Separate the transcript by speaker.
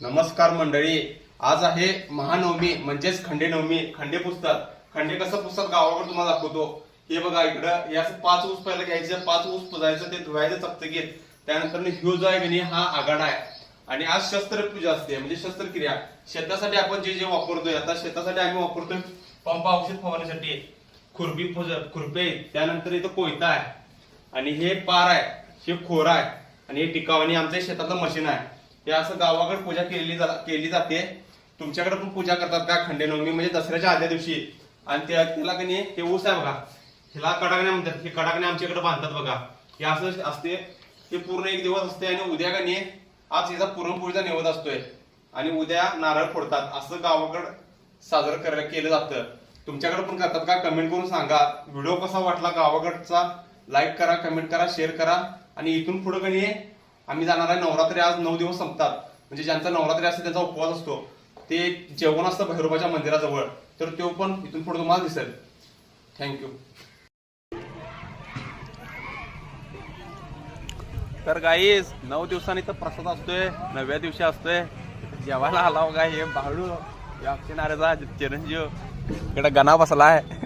Speaker 1: नमस्कार मंडळी. आज आहे महानवमी म्हणजेच खंडे नवमी खंडे पुस्तक. खंडे कसं पुस्तक गावाकडे तुम्हाला दाखवतो. हे बघा इकडं या असं पाच ऊस पहिलं घ्यायचं पाच ऊस पुजायचं ते धुवायचं चपचकीत त्यानंतर ह्यो जो आहे हा आघाडा आहे. आणि आज शस्त्रपूजा असते म्हणजे शस्त्रक्रिया. शेतासाठी आपण जे जे वापरतोय आता शेतासाठी आम्ही वापरतोय पंप औषध फवारण्यासाठी खुरपी खुरपे त्यानंतर इथं कोयता आहे. आणि हे पार आहे हे खोर आहे. आणि हे टिकाव आणि आमच्या शेतातलं मशीन आहे. हे असं गावाकडे पूजा केली जा- केली जाते. तुमच्याकडे पण पूजा करतात का? खंडेनवमी म्हणजे दसऱ्याच्या आदल्या दिवशी. आणि त्याला की नाही हे ऊस आहे बघा. ह्याला कडाकण्या म्हणतात. हे कडाकण्या आमच्याकडे बांधतात बघा. हे असं असते. हे पूर्ण एक दिवस असते आणि उद्या का नाही आज याचा पुरणपोळीचा निवड असतोय. आणि उद्या नारळ फोडतात. असं गावाकडं साजरं करायला केलं जातं. तुमच्याकडे पण करतात का? कमेंट करून सांगा. व्हिडिओ कसा वाटला गावाकडचा? लाईक करा कमेंट करा शेअर करा. आणि इथून पुढे कणी आम्ही जाणार आहे. नवरात्री आज नऊ दिवस संपतात. म्हणजे ज्यांचा नवरात्री असते त्यांचा उपवास असतो. ते जेवण असतं भैरोबाच्या मंदिराजवळ. तर तो पण इथून पुढे तुम्हाला दिसेल. थँक्यू तर गाईस नऊ दिवसांनी तर प्रसाद असतोय. नवव्या दिवशी असतोय. जेवायला आला बघा हे बाळू या अक्षय चिरंजीव. इकडे गणा बसला आहे